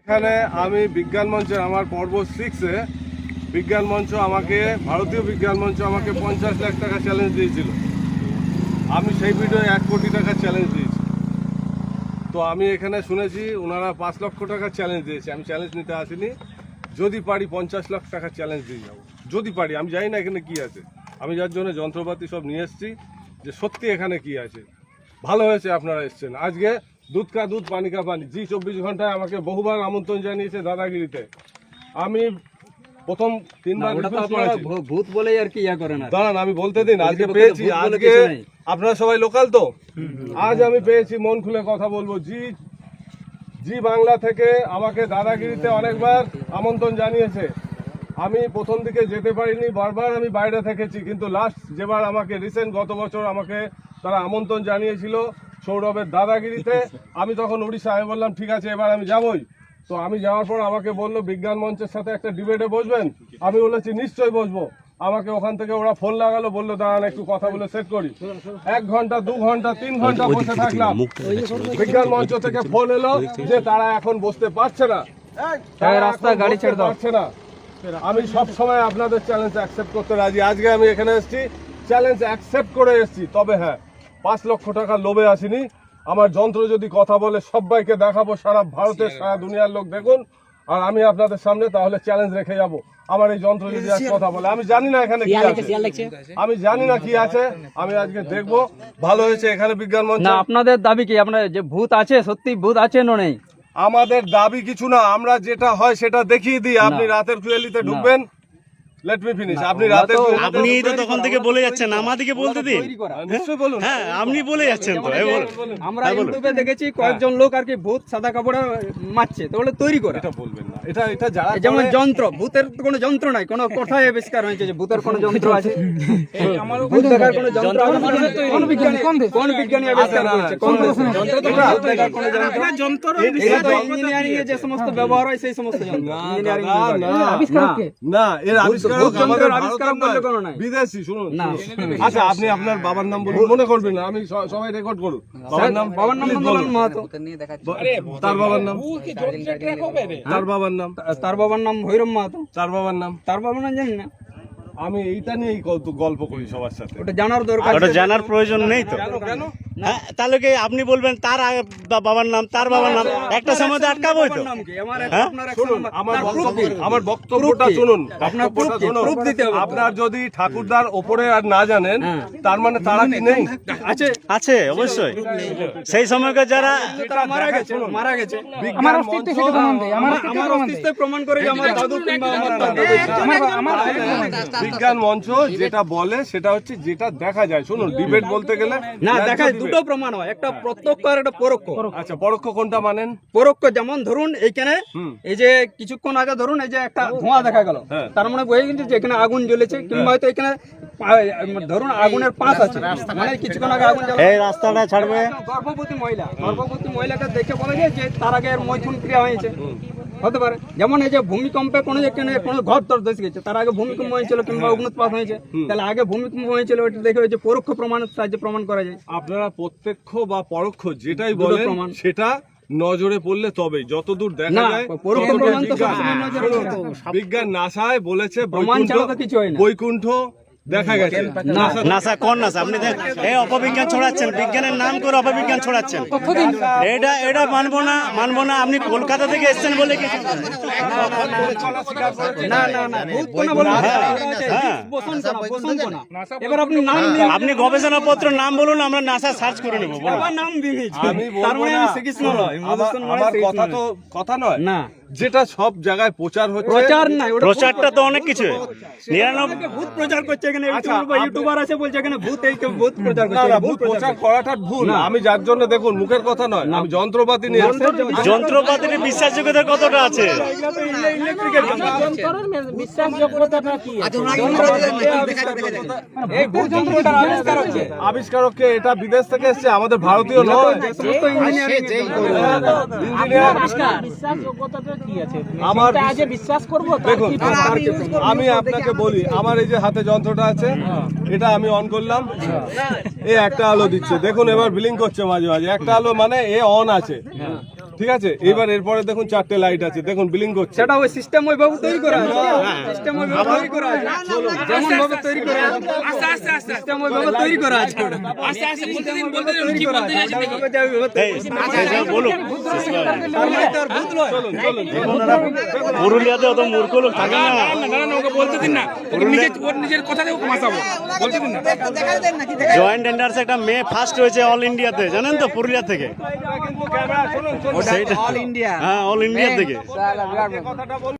এখানে আমি বিজ্ঞান মঞ্চে আমার পর্ব সিক্সে বিজ্ঞান মঞ্চ আমাকে, ভারতীয় বিজ্ঞান মঞ্চ আমাকে পঞ্চাশ লাখ টাকা চ্যালেঞ্জ দিয়েছিল। আমি সেই ভিডিও এক কোটি টাকা চ্যালেঞ্জ দিয়েছি। তো আমি এখানে শুনেছি ওনারা পাঁচ লক্ষ টাকা চ্যালেঞ্জ দিয়েছে। আমি চ্যালেঞ্জ নিতে আসিনি। যদি পারি পঞ্চাশ লাখ টাকা চ্যালেঞ্জ দিয়ে যাব। যদি পারি, আমি জানি না এখানে কি আছে। আমি যার জন্য যন্ত্রপাতি সব নিয়ে এসেছি যে সত্যি এখানে কি আছে। ভালো হয়েছে আপনারা এসছেন। আজকে দুধ কা দুধ পানি কা পানি। জি চব্বিশ ঘন্টায় আমাকে বহুবার আমন্ত্রণ জানিয়েছে দাদাগিরিতে। আমি প্রথম তিনবার ভূত বলেই আর কি ইয়া দাঁড়ান আমি বলতে দিন আজকে পেয়েছি আজকে। আপনারা সবাই লোকাল তো? আজ আমি পেয়েছি মন খুলে কথা বলব। জি জি বাংলা থেকে আমাকে দাদাগিরিতে অনেকবার আমন্ত্রণ জানিয়েছে। আমি প্রথম দিকে যেতে পারিনি বারবার আমি বাইরে থেকেছি কিন্তু লাস্ট যেবার আমাকে রিসেন্ট গত বছর আমাকে তারা আমন্ত্রণ জানিয়েছিল। সৌরভের দাদাগিরিতে আমি তখন উড়িষ্যা আমি বললাম ঠিক আছে এবার আমি যাবই। তো আমি যাওয়ার পর আমাকে বলল বিজ্ঞান মঞ্চের সাথে একটা ডিবেটে বসবেন? আমি বলেছি নিশ্চয়ই বসবো। আমাকে ওখান থেকে ওরা ফোন লাগালো বলল দাঁড়ান একটু কথা বলে সেট করি। এক ঘণ্টা দু ঘণ্টা তিন ঘণ্টা বসে থাকলাম। বিজ্ঞান মঞ্চ থেকে ফোন এলো যে তারা এখন বসতে পারছে না। রাস্তা গাড়ি ছেড়ে। পারছে না। আমি সব সময় আপনাদের চ্যালেঞ্জ অ্যাকসেপ্ট করতে রাজি। আজকে আমি এখানে এসেছি। চ্যালেঞ্জ অ্যাকসেপ্ট করে এসেছি। তবে হ্যাঁ পাঁচ লক্ষ টাকা লোভে আসিনি। আমার যন্ত্র যদি কথা বলে সবাইকে দেখাবো সারা ভারতের সারা দুনিয়ার লোক দেখুন। আর আমি আপনাদের সামনে তাহলে চ্যালেঞ্জ রেখে যাব। আমার এই যন্ত্র যদি আজ কথা বলে আমি জানি না এখানে কি আছে। আমি জানি না কি আছে। আমি আজকে দেখব। ভালো হয়েছে এখানে বিজ্ঞান মঞ্চ? না আপনাদের দাবি কি? আপনার যে ভূত আছে সত্যি ভূত আছে না নেই? আমাদের দাবি কিছু না। আমরা যেটা হয় সেটা দেখিয়ে দিই। আপনি রাতের কুয়েলিতে ঢুকবেন। লেট মি ফিনিশ আপনি রাতের আপনি তো তখন থেকে বলে যাচ্ছেন আমাদেরকে বলতে দিন। নিশ্চয়ই বলুন। হ্যাঁ আপনি বলে যাচ্ছেন তো আমরা ইউটিউবে দেখেছি কয়েকজন লোক আর কি ভূত সাদা কাপড়ে মারছে তো বলে তৈরি করা। এটা বলবেন না। এটা এটা যারা যেমন যন্ত্র ভূতের তো কোনো যন্ত্র নাই কোনো কোথায় আবিষ্কার হয়েছে যে ভূতের কোনো যন্ত্র আছে। ভূত দেখার কোনো যন্ত্র কোন বিজ্ঞানী কোন বিজ্ঞানী আবিষ্কার করেছে? কোন দেশে? ভূত কোনো যন্ত্র। ইঞ্জিনিয়ারিং এ যে সমস্ত ব্যবহার হয় সেই সমস্ত যন্ত্র। না, ইঞ্জিনিয়ারিং না, না, না। এর আবিষ্কারক বিদেশি শুনুন। আচ্ছা আপনি আপনার বাবার নাম বলুন মনে করবেন না আমি সবাই রেকর্ড করুন। বাবার নাম বাবার নাম বলুন। মাহাতো তার বাবার নাম? তার বাবার নাম? তার বাবার নাম ভৈরব মাহাতো। তার বাবার নাম? তার বাবার নাম জানি না। আমি এইটা নিয়েই গল্প- করি সবার সাথে। ওটা জানার দরকার ওটা জানার প্রয়োজন নেই তো। কেন হ্যাঁ তাহলে কি আপনি বলবেন তার বাবার নাম তার বাবার নাম? একটা সময় তো আটকাবোই তো? আমার হ্যাঁ? বক্তব্যটা শুনুন আপনার যদি ঠাকুরদার ওপরে আর না জানেন হ্যাঁ। তার মানে তারা কি নেই? আছে। আছে অবশ্যই। সেই সময়কার যারা মারা গেছে মারা গেছে। আমার অস্তিত্ব সেটা প্রমাণ দেয় আমার আমার অস্তিত্ব প্রমাণ করে আমার দাদু কিংবা আমার দাদু ছিল। বিজ্ঞান মঞ্চ যেটা বলে সেটা হচ্ছে যেটা দেখা যায়। শুনুন ডিবেট বলতে গেলে না debate। দুটো প্রমাণ হয়। একটা প্রত্যক্ষ আর একটা পরোক্ষ। আচ্ছা পরোক্ষ কোনটা মানেন? পরোক্ষ যেমন ধরুন এইখানে এই যে কিছুক্ষণ আগে ধরুন এই যে একটা ধোঁয়া দেখা গেল। হ্যাঁ। তার মানে বোঝা কিন্তু যে এখানে আগুন জ্বলেছে কিংবা হয়তো এখানে ধরুন আগুনের পাশ আছে। মানে কিছুক্ষণ আগে আগুন এই রাস্তাটা ছাড়বে। গর্ভবতী মহিলা। গর্ভবতী মহিলাকে দেখে বলা যায় যে তার আগে এর মৈথুন ক্রিয়া হয়েছে। হতে পারে। যেমন এই যে ভূমিকম্পে কোনো যেখানে কোনো ঘর তর ধসে গেছে তার আগে ভূমিকম্প হয়েছিল কিংবা অগ্নুৎপাত হয়েছে তাহলে আগে ভূমিকম্প হয়েছিল ওটা দেখে যে পরোক্ষ প্রমাণের সাহায্যে প্রমাণ করা যায়। আপনারা প্রত্যক্ষ বা পরোক্ষ যেটাই বলেন প্রমাণ। সেটা নজরে পড়লে তবেই। যতদূর দেখা যায় বিজ্ঞান- নাসায় বলেছে বৈকুণ্ঠ দেখা গেছে। কোন আপনি এই অপবিজ্ঞান ছড়াচ্ছেন বিজ্ঞানের নাম করে অপবিজ্ঞান ছড়াচ্ছেন। এটা এটা মানবো না মানবো না আপনি কলকাতা থেকে এসেছেন বলে কি না না না ভূত কোনা বলুন হ্যাঁ, হ্যাঁ। বসন কোনা বসন কোনা এবার আপনি গবেষণা পত্র নাম বলুন আমরা নাসা সার্চ করে নেব নাম দিন মানে কথা তো কথা নয়? না। যেটা সব জায়গায় প্রচার হচ্ছে প্রচার নাই প্রচারটা তো অনেক কিছু। নিরানব্বই ভূত- প্রচার করছে এখানে আচ্ছা, ইউটিউবার আছে বলছে এখানে ভূত এই তো ভূত প্রচার করছে না ভূত প্রচার করাটা ভুল। আমি যার জন্য দেখুন মুখের কথা নয় আমি যন্ত্রপাতি নিয়ে এসেছি। যন্ত্রপাতির বিশ্বাসযোগ্যতা কতটা আছে? এগুলো তো ইলে- ইলেকট্রিকের যন্ত্র। এই ভূত যন্ত্রটার আবিষ্কার হচ্ছে আবিষ্কারককে এটা বিদেশ থেকে এসেছে আমাদের ভারতীয় নয়। ইঞ্জিনিয়ারিং কি আছে? আমার আগে বিশ্বাস করব দেখুন আমি আপনাকে বলি আমার এই যে হাতে যন্ত্রটা আছে এটা আমি অন করলাম। এ একটা আলো দিচ্ছে। দেখুন এবার বিলিং করছে মাঝে মাঝে। একটা আলো মানে এ অন আছে। ঠিক আছে? এবার এরপরে দেখুন চারটে লাইট আছে। দেখুন বিলিং করছে সেটা ওই সিস্টেম ওইভাবে তৈরি করা আছে। সিস্টেম ওইভাবে তৈরি করা আছে। যেমন ভাবে তৈরি করা আছে। আস্তে আস্তে আস্তে সিস্টেম ওইভাবে তৈরি করা আছে। আস্তে আস্তে বলতে দিন বলতে দিন কি বলতে আর ভূত নয়। পুরুলিয়াতে অত মূর্খ লোক থাকে না। না না না, না না ওকে বলতে দিন না। ওকে নিজের ওর নিজের কথা দিয়ে ওকে মাসাবো বলতে দিন না। জয়েন্ট টেন্ডার্স একটা মেয়ে ফার্স্ট হয়েছে অল ইন্ডিয়াতে জানেন তো পুরুলিয়া থেকে। কিন্তু ক্যামেরা শুনুন শুনুন সেইটা অল ইন্ডিয়া হ্যাঁ অল ইন্ডিয়া থেকে।